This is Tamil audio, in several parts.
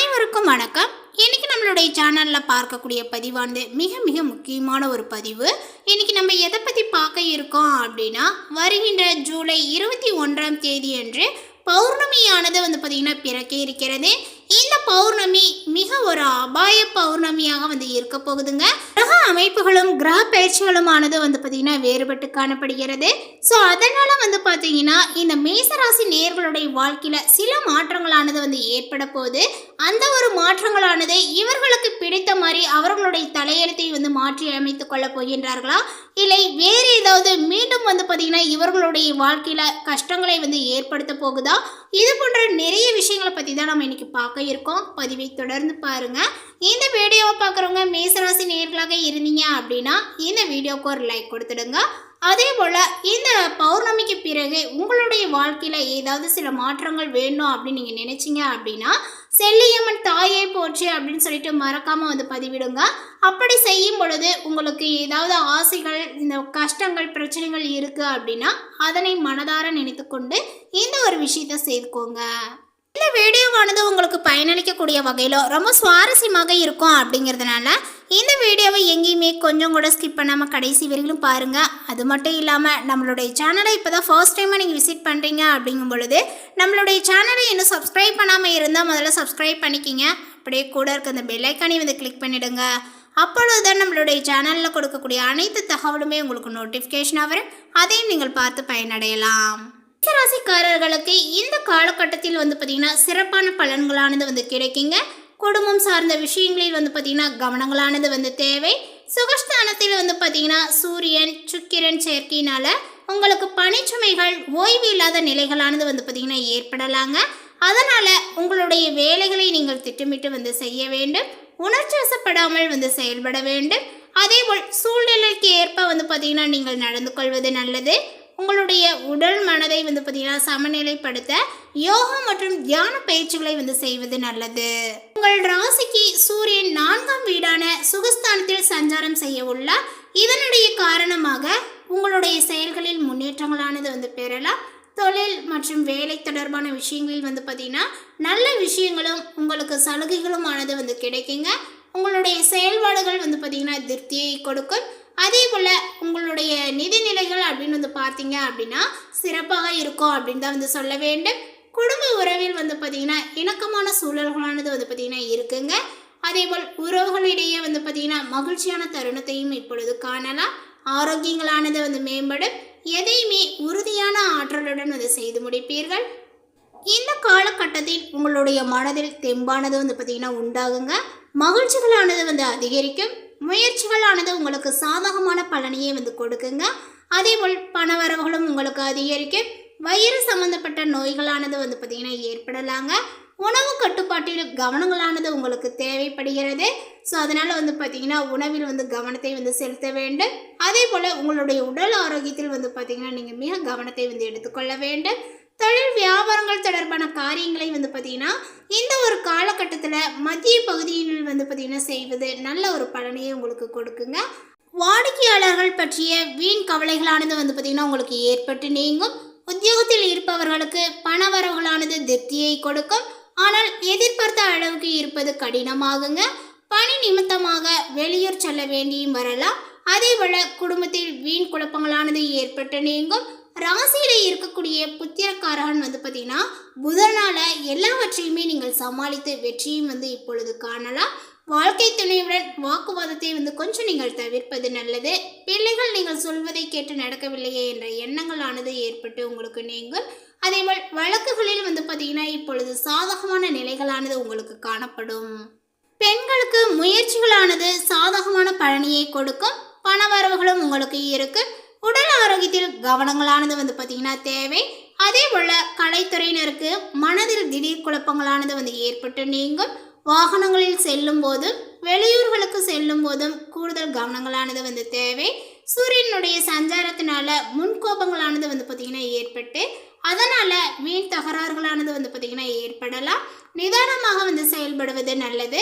அனைவருக்கும் வணக்கம். இன்னைக்கு நம்மளுடைய சேனலில் பார்க்கக்கூடிய பதிவானது மிக மிக முக்கியமான ஒரு பதிவு. இன்னைக்கு நம்ம எதை பற்றி பார்க்க இருக்கோம் அப்படின்னா வருகின்ற ஜூலை இருபத்தி ஒன்றாம் தேதி அன்று பௌர்ணமியானது வந்து பார்த்திங்கன்னா பிறக்க இருக்கிறது. இந்த பௌர்ணமி மிக ஒரு அபாய பௌர்ணமியாக வந்து இருக்க போகுதுங்க. கிரக அமைப்புகளும் கிரக பயிற்சிகளுமானது வந்து பார்த்திங்கன்னா வேறுபட்டு காணப்படுகிறது. ஸோ அதனால் வந்து பார்த்தீங்கன்னா இந்த மேசராசி நேர்களுடைய வாழ்க்கையில் சில மாற்றங்களானது வந்து ஏற்பட போகுது. அந்த ஒரு மாற்றங்களானது இவர்களுக்கு பிடித்த மாதிரி அவர்களுடைய தலையெழுத்தை வந்து மாற்றி அமைத்துக் கொள்ள போகின்றார்களா? இல்லை வேறு ஏதாவது மீண்டும் பார்த்தீங்கன்னா இவர்களுடைய வாழ்க்கையில் கஷ்டங்களை வந்து ஏற்படுத்த போகுதா? இது போன்ற நிறைய விஷயங்களை பற்றி தான் நம்ம இன்றைக்கி பார்க்க இருக்கோம். பதிவை தொடர்ந்து பாருங்க. இந்த வீடியோவை பார்க்குறவங்க மேசராசி நேர்களாக இருந்தீங்க அப்படின்னா இந்த வீடியோவுக்கு ஒரு லைக் கொடுத்துடுங்க. அதே போல் இந்த பௌர்ணமிக்கு பிறகு உங்களுடைய வாழ்க்கையில் ஏதாவது சில மாற்றங்கள் வேணும் அப்படின்னு நீங்கள் நினச்சிங்க அப்படின்னா செல்லியம்மன் தாயை போச்சு அப்படின்னு சொல்லிட்டு மறக்காமல் வந்து பதிவிடுங்க. அப்படி செய்யும் பொழுது உங்களுக்கு ஏதாவது ஆசைகள் இந்த கஷ்டங்கள் பிரச்சனைகள் இருக்குது அப்படின்னா அதனை மனதார நினைத்துக்கொண்டு இந்த ஒரு விஷயத்தை செய்துக்கோங்க. இந்த வீடியோவானது உங்களுக்கு பயனளிக்கக்கூடிய வகையில் ரொம்ப சுவாரஸ்யமாக இருக்கும் அப்படிங்கிறதுனால இந்த வீடியோவை எங்கேயுமே கொஞ்சம் கூட ஸ்கிப் பண்ணாமல் கடைசி வரையிலும் பாருங்கள் அது மட்டும் இல்லாமல் நம்மளுடைய சேனலை இப்போ தான் ஃபர்ஸ்ட் டைமாக நீங்கள் விசிட் பண்ணுறீங்க அப்படிங்கும் பொழுது நம்மளுடைய சேனலை இன்னும் சப்ஸ்கிரைப் பண்ணாமல் இருந்தால் முதல்ல சப்ஸ்கிரைப் பண்ணிக்கிங்க. அப்படியே கூட இருக்க அந்த பெல்லைக்கானே வந்து கிளிக் பண்ணிவிடுங்க அப்பொழுது தான் நம்மளுடைய சேனலில் கொடுக்கக்கூடிய அனைத்து தகவலுமே உங்களுக்கு நோட்டிஃபிகேஷனாக வரும். அதையும் நீங்கள் பார்த்து பயனடையலாம். ராசிக்காரர்களுக்கு இந்த காலகட்டத்தில் வந்து பார்த்திங்கன்னா சிறப்பான பலன்களானது வந்து கிடைக்குங்க. குடும்பம் சார்ந்த விஷயங்களில் வந்து பார்த்திங்கன்னா கவனங்களானது வந்து தேவை. சுகஸ்தானத்தில் வந்து பார்த்திங்கன்னா சூரியன் சுக்கிரன் செயற்கையினால் உங்களுக்கு பணிச்சுமைகள் ஓய்வு இல்லாத நிலைகளானது வந்து பார்த்திங்கன்னா ஏற்படலாங்க. அதனால் உங்களுடைய வேலைகளை நீங்கள் திட்டமிட்டு வந்து செய்ய வேண்டும். உணர்ச்சி வசப்படாமல் வந்து செயல்பட வேண்டும். அதேபோல் சூழ்நிலைக்கு ஏற்ப வந்து பார்த்திங்கன்னா நீங்கள் நடந்து கொள்வது நல்லது. உங்களுடைய உடல் மனதை வந்து பார்த்தீங்கன்னா சமநிலைப்படுத்த யோகா மற்றும் தியான பயிற்சிகளை வந்து செய்வது நல்லது. உங்கள் ராசிக்கு சூரியன் நான்காம் வீடான சுகஸ்தானத்தில் சஞ்சாரம் செய்ய உள்ளார். இதனுடைய காரணமாக உங்களுடைய செயல்களில் முன்னேற்றங்களானது வந்து பெறலாம். தொழில் மற்றும் வேலை தொடர்பான விஷயங்களில் வந்து பார்த்தீங்கன்னா நல்ல விஷயங்களும் உங்களுக்கு சலுகைகளும் ஆனது வந்து கிடைக்குங்க. உங்களுடைய செயல்பாடுகள் வந்து பார்த்தீங்கன்னா திருப்தியை கொடுக்கும். அதே போல் உங்களுடைய நிதிநிலைகள் அப்படின்னு வந்து பார்த்தீங்க அப்படின்னா சிறப்பாக இருக்கும் அப்படின்னு தான் வந்து சொல்ல வேண்டும். குடும்ப உறவில் வந்து பார்த்திங்கன்னா இணக்கமான சூழல்களானது வந்து பார்த்திங்கன்னா இருக்குங்க. அதேபோல் உறவுகளிடையே வந்து பார்த்திங்கன்னா மகிழ்ச்சியான தருணத்தையும் இப்பொழுது காணலாம். ஆரோக்கியங்களானது வந்து மேம்படும். எதையுமே உறுதியான ஆற்றலுடன் வந்து செய்து முடிப்பீர்கள். இந்த காலகட்டத்தில் உங்களுடைய மனதில் தெம்பானது வந்து பார்த்திங்கன்னா உண்டாகுங்க. மகிழ்ச்சிகளானது வந்து அதிகரிக்கும். முயற்சிகளானது உங்களுக்கு சாதகமான பலனையே வந்து கொடுக்குங்க. அதேபோல் பணவரவுகளும் உங்களுக்கு அதிகரிக்கும் வயிறு சம்பந்தப்பட்ட நோய்களானது வந்து பார்த்திங்கன்னா ஏற்படலாங்க. உணவு கட்டுப்பாட்டில் கவனங்களானது உங்களுக்கு தேவைப்படுகிறது. ஸோ அதனால் வந்து பார்த்திங்கன்னா உணவில் வந்து கவனத்தை வந்து செலுத்த வேண்டும். அதே போல் உங்களுடைய உடல் ஆரோக்கியத்தில் வந்து பார்த்திங்கன்னா நீங்கள் மிக கவனத்தை வந்து எடுத்துக்கொள்ள வேண்டும். தொழில் வியாபாரங்கள் தொடர்பான காரியங்களை வந்து பார்த்திங்கன்னா இந்த ஒரு காலகட்டத்தில் மத்திய பகுதியில் வந்து பார்த்திங்கன்னா செய்வது நல்ல ஒரு பலனையை உங்களுக்கு கொடுக்குங்க. வாடிக்கையாளர்கள் பற்றிய வீண் கவலைகளானது வந்து பார்த்திங்கன்னா உங்களுக்கு ஏற்பட்டு நீங்கும். உத்தியோகத்தில் இருப்பவர்களுக்கு பண வரவுகளானது திருப்தியை கொடுக்கும். ஆனால் எதிர்பார்த்த அளவுக்கு இருப்பது கடினமாகுங்க. பணி நிமித்தமாக வெளியூர் செல்ல வேண்டியும் வரலாம். அதேபோல குடும்பத்தில் வீண் குழப்பங்களானது ஏற்பட்டு நீங்கும். ராசியில் இருக்கக்கூடிய புத்திரக்காரகன் வந்து பார்த்தீங்கன்னா புதனால் எல்லாவற்றையுமே நீங்கள் சமாளித்து வெற்றியும் வந்து இப்பொழுது காணலாம். வாழ்க்கை துணையுடன் வாக்குவாதத்தை வந்து கொஞ்சம் நீங்கள் தவிர்ப்பது நல்லது. பிள்ளைகள் நீங்கள் சொல்வதை கேட்டு நடக்கவில்லையே என்ற எண்ணங்களானது ஏற்பட்டு உங்களுக்கு நீங்கும். அதேபோல் வழக்குகளில் வந்து பார்த்தீங்கன்னா இப்பொழுது சாதகமான நிலைகளானது உங்களுக்கு காணப்படும். பெண்களுக்கு முயற்சிகளானது சாதகமான பழனியை கொடுக்கும். பணவரவுகளும் உங்களுக்கு இருக்குது உடல் ஆரோக்கியத்தில் கவனங்களானது வந்து பார்த்தீங்கன்னா தேவை. அதே போல் கலைத்துறையினருக்கு மனதில் திடீர் குழப்பங்களானது வந்து ஏற்பட்டு நீங்கும். வாகனங்களில் செல்லும் போதும் வெளியூர்களுக்கு செல்லும் போதும் கூடுதல் கவனங்களானது வந்து தேவை. சூரியனுடைய சஞ்சாரத்தினால முன்கோபங்களானது வந்து பார்த்திங்கன்னா ஏற்பட்டு அதனால் வீண் தகராறுகளானது வந்து பார்த்திங்கன்னா ஏற்படலாம். நிதானமாக வந்து செயல்படுவது நல்லது.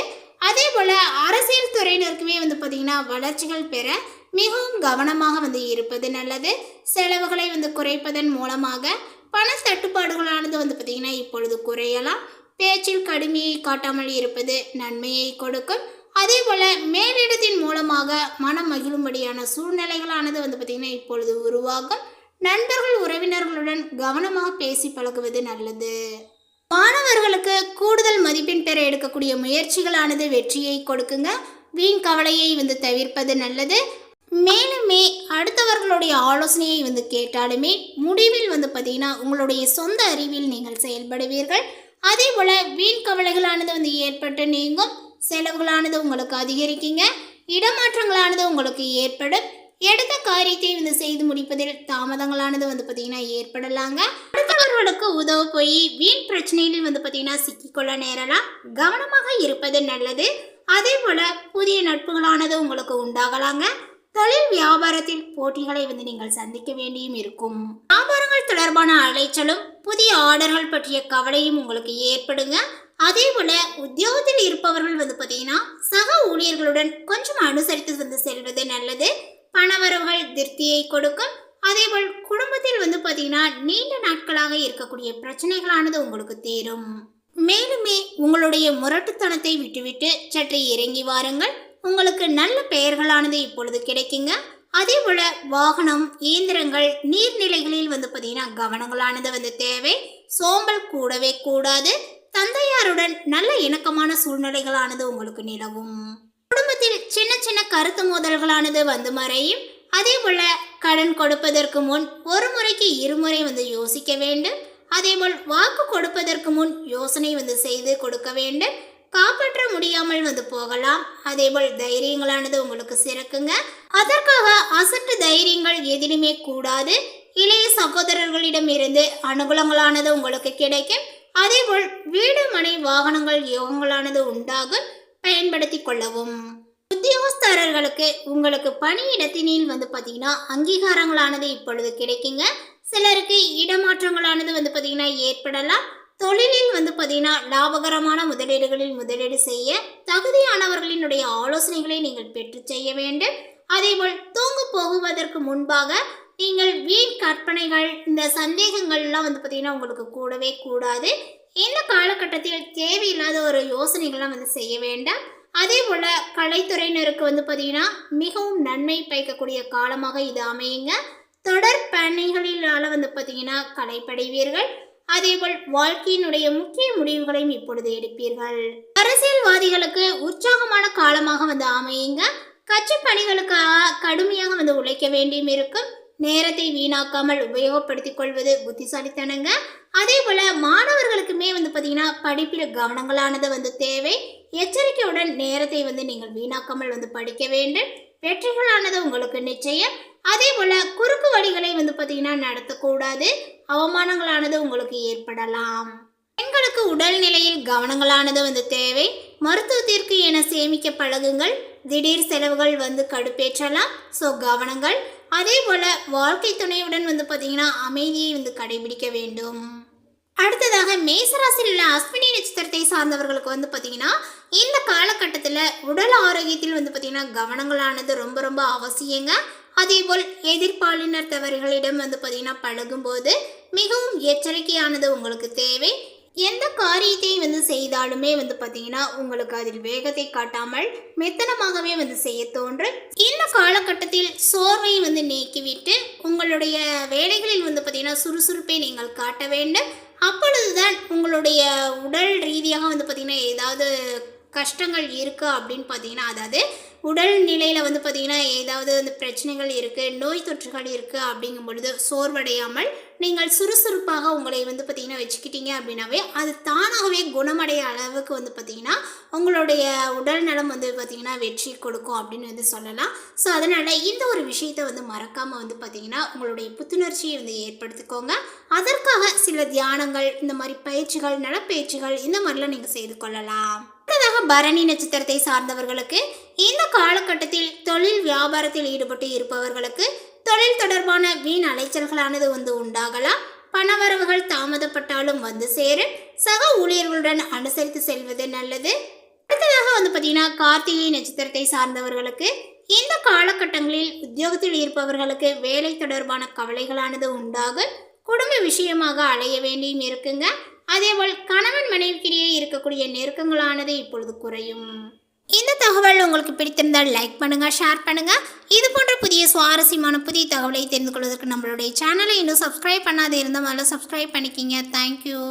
அதே போல் அரசியல் துறையினருக்குமே வந்து பார்த்திங்கன்னா வளர்ச்சிகள் பெற மிகவும் கவனமாக வந்து இருப்பது நல்லது. செலவுகளை வந்து குறைப்பதன் மூலமாக பண தட்டுப்பாடுகளானது வந்து பார்த்திங்கன்னா இப்பொழுது குறையலாம். பேச்சில் கடுமையை காட்டாமல் இருப்பது நன்மையை கொடுக்கும். அதே போல் மேலிடத்தின் மூலமாக மனம் மகிழும்படியான சூழ்நிலைகளானது வந்து பார்த்திங்கன்னா இப்பொழுது உருவாகும். நண்பர்கள் உறவினர்களுடன் கவனமாக பேசி பழகுவது நல்லது. மாணவர்களுக்கு கூடுதல் மதிப்பெண் பெற எடுக்கக்கூடிய முயற்சிகளானது வெற்றியை கொடுக்குங்க. வீண் கவலையை வந்து தவிர்ப்பது நல்லது. மேலுமே அடுத்தவர்களுடைய ஆலோசனையை வந்து கேட்டாலுமே முடிவில் வந்து பார்த்தீங்கன்னா உங்களுடைய சொந்த அறிவில் நீங்கள் செயல்படுவீர்கள். அதே போல் வீண் கவலைகளானது வந்து ஏற்பட்டு நீங்கும். செலவுகளானது உங்களுக்கு அதிகரிக்குங்க. இடமாற்றங்களானது உங்களுக்கு ஏற்படும். எடுத்த காரியத்தை வந்து செய்து முடிப்பதில் தாமதங்களானது வந்து பார்த்தீங்கன்னா ஏற்படலாங்க. அடுத்தவர்களுக்கு உதவ போய் வீண் பிரச்சனையில் வந்து பார்த்தீங்கன்னா சிக்கிக்கொள்ள நேரலாம். கவனமாக இருப்பது நல்லது. அதே போல் புதிய நட்புகளானது உங்களுக்கு உண்டாகலாங்க. தொழில் வியாபாரத்தில் போட்டிகளை வந்து நீங்கள் சந்திக்க வேண்டியும் இருக்கும். வியாபாரங்கள் தொடர்பான அலைச்சலும் புதிய ஆர்டர்கள் பற்றிய கவலையும் உங்களுக்கு ஏற்படுங்க. அதே போல உத்தியோகத்தில் இருப்பவர்கள் வந்து பார்த்தீங்கன்னா சக ஊழியர்களுடன் கொஞ்சம் அனுசரித்து வந்து செல்வது நல்லது. பணவரவுகள் திருப்தியை கொடுக்கும். அதேபோல் குடும்பத்தில் வந்து பார்த்தீங்கன்னா நீண்ட நாட்களாக இருக்கக்கூடிய பிரச்சனைகளானது உங்களுக்கு தீரும். மேலுமே உங்களுடைய முரட்டுத்தனத்தை விட்டுவிட்டு சற்று இறங்கி வாருங்கள். உங்களுக்கு நல்ல பெயர்களானது இப்பொழுது கிடைக்குங்க. அதே போல வாகனம் இயந்திரங்கள் நீர்நிலைகளில் வந்து பார்த்தீங்கன்னா கவனங்களானது வந்து தேவை. சோம்பல் கூடவே கூடாது. தந்தையாருடன் நல்ல இணக்கமான சூழ்நிலைகளானது உங்களுக்கு நிலவும். குடும்பத்தில் சின்ன சின்ன கருத்து மோதல்களானது வந்து மறையும். அதே போல கடன் கொடுப்பதற்கு முன் ஒரு முறைக்கு இருமுறை வந்து யோசிக்க வேண்டும். அதேபோல் வாக்கு கொடுப்பதற்கு முன் யோசனை வந்து செய்து கொடுக்க வேண்டும். காப்பாற்ற முடியாமல் வந்து போகலாம். அதேபோல் தைரியங்களானது உங்களுக்கு சிறக்குங்க. அதற்காக அசட்டு தைரியங்கள் எதிலுமே கூடாது. இளைய சகோதரர்களிடம் இருந்து அனுகூலங்களானது உங்களுக்கு கிடைக்கும். அதேபோல் வீடு மனை வாகனங்கள் யோகங்களானது உண்டாகும். பயன்படுத்தி கொள்ளவும். உத்தியோகஸ்தரர்களுக்கு உங்களுக்கு பணியிடத்தினில் வந்து பார்த்தீங்கன்னா அங்கீகாரங்களானது இப்பொழுது கிடைக்குங்க. சிலருக்கு இடமாற்றங்களானது வந்து பார்த்தீங்கன்னா ஏற்படலாம். தொழிலில் வந்து பார்த்தீங்கன்னா லாபகரமான முதலீடுகளில் முதலீடு செய்ய தகுதியானவர்களினுடைய ஆலோசனைகளை நீங்கள் பெற்று செய்ய வேண்டும். அதேபோல் தூங்க போகுவதற்கு முன்பாக நீங்கள் வீண் கற்பனைகள் இந்த சந்தேகங்கள்லாம் வந்து பார்த்தீங்கன்னா உங்களுக்கு கூடவே கூடாது. இந்த காலகட்டத்தில் தேவையில்லாத ஒரு யோசனைகள்லாம் வந்து செய்ய வேண்டாம். அதே போல் கலைத்துறையினருக்கு வந்து பார்த்தீங்கன்னா மிகவும் நன்மை பயக்கக்கூடிய காலமாக இது அமையுங்க. தொடர் பணிகளிலால வந்து பார்த்தீங்கன்னா கலைப்படைவீர்கள். அதேபோல் வாழ்க்கையினுடைய முக்கிய முடிவுகளையும் இப்பொழுது எடுப்பீர்கள். அரசியல்வாதிகளுக்கு உற்சாகமான காலமாக வந்து அமையுங்க. கட்சி பணிகளுக்காக கடுமையாக வந்து உழைக்க வேண்டியும் இருக்கும். நேரத்தை வீணாக்காமல் உபயோகப்படுத்திக் கொள்வது புத்திசாலித்தனங்க. அதே போல மாணவர்களுக்குமே வந்து பார்த்தீங்கன்னா படிப்பில் கவனங்களானது வந்து தேவை. எச்சரிக்கையுடன் நேரத்தை வந்து நீங்கள் வீணாக்காமல் வந்து படிக்க வேண்டும். வெற்றிகளானது உங்களுக்கு நிச்சயம். அதே போல் குறுக்கு வழிகளை வந்து பார்த்தீங்கன்னா நடத்தக்கூடாது. அவமானங்களானது உங்களுக்கு ஏற்படலாம். பெண்களுக்கு உடல்நிலையில் கவனங்களானது வந்து தேவை. மருத்துவத்திற்கு என சேமிக்க பழகுங்கள். திடீர் செலவுகள் வந்து கடுப்பேற்றலாம். ஸோ கவனங்கள். அதே போல் வாழ்க்கை துணையுடன் வந்து பார்த்தீங்கன்னா அமைதியை வந்து கடைபிடிக்க வேண்டும். அடுத்ததாக மேசராசியில் உள்ள அஸ்வினி நட்சத்திரத்தை சார்ந்தவர்களுக்கு வந்து பார்த்தீங்கன்னா இந்த காலகட்டத்தில் உடல் ஆரோக்கியத்தில் வந்து பார்த்தீங்கன்னா கவனங்களானது ரொம்ப ரொம்ப அவசியங்க. அதேபோல் எதிர்பாலினர் தவறுகளிடம் வந்து பார்த்தீங்கன்னா பழகும்போது மிகவும் எச்சரிக்கையானது உங்களுக்கு தேவை. எந்த காரியத்தை வந்து செய்தாலுமே வந்து பார்த்தீங்கன்னா உங்களுக்கு அதில் வேகத்தை காட்டாமல் மெத்தனமாகவே வந்து செய்ய தோன்றும் இந்த காலகட்டத்தில் சோர்வை வந்து நீக்கிவிட்டு உங்களுடைய வேலைகளில் வந்து பார்த்தீங்கன்னா சுறுசுறுப்பை நீங்கள் காட்ட வேண்டும். அப்பொழுதுதான் உங்களுடைய உடல் ரீதியாக வந்து பார்த்தீங்கன்னா ஏதாவது கஷ்டங்கள் இருக்குது அப்படின்னு பார்த்தீங்கன்னா அதாவது உடல் நிலையில் வந்து பார்த்திங்கன்னா ஏதாவது வந்து பிரச்சனைகள் இருக்குது நோய் தொற்றுகள் இருக்குது அப்படிங்கும் பொழுது சோர்வடையாமல் நீங்கள் சுறுசுறுப்பாக உங்களை வந்து பார்த்திங்கன்னா வச்சுக்கிட்டீங்க அப்படின்னாவே அது தானாகவே குணமடைய அளவுக்கு வந்து பார்த்தீங்கன்னா உங்களுடைய உடல் நலம் வந்து பார்த்தீங்கன்னா வெற்றி கொடுக்கும் அப்படின்னு வந்து சொல்லலாம். ஸோ அதனால் இந்த ஒரு விஷயத்தை வந்து மறக்காமல் வந்து பார்த்தீங்கன்னா உங்களுடைய புத்துணர்ச்சியை வந்து ஏற்படுத்திக்கோங்க. அதற்காக சில தியானங்கள் இந்த மாதிரி பயிற்சிகள் நலப்பயிற்சிகள் இந்த மாதிரிலாம் நீங்கள் செய்து கொள்ளலாம். அடுத்ததாக பரணி நட்சத்திரத்தை சார்ந்தவர்களுக்கு இந்த காலகட்டத்தில் தொழில் வியாபாரத்தில் ஈடுபட்டு இருப்பவர்களுக்கு தொழில் தொடர்பான வீண் அலைச்சல்களானது வந்து உண்டாகலாம். பணவரவுகள் தாமதப்பட்டாலும் வந்து சேரும். சக ஊழியர்களுடன் அனுசரித்து செல்வது நல்லது. அடுத்ததாக வந்து பார்த்தீங்கன்னா கார்த்திகை நட்சத்திரத்தை சார்ந்தவர்களுக்கு இந்த காலகட்டங்களில் உத்தியோகத்தில் இருப்பவர்களுக்கு வேலை தொடர்பான கவலைகளானது உண்டாகும். குடும்ப விஷயமாக அலைய வேண்டியும் இருக்குங்க. அதேபோல் கணவன் மனைவிக்கிடையே இருக்கக்கூடிய நெருக்கங்களானது இப்பொழுது குறையும். இந்த தகவல் உங்களுக்கு பிடித்திருந்தால் லைக் பண்ணுங்க ஷேர் பண்ணுங்க. இது போன்ற புதிய சுவாரஸ்யமான புதிய தகவலை தெரிந்து கொள்வதற்கு நம்மளுடைய சேனலை இன்னும் சப்ஸ்கிரைப் பண்ணாத இருந்தால் முதல்ல சப்ஸ்கிரைப் பண்ணிக்கிங்க. தேங்க்யூ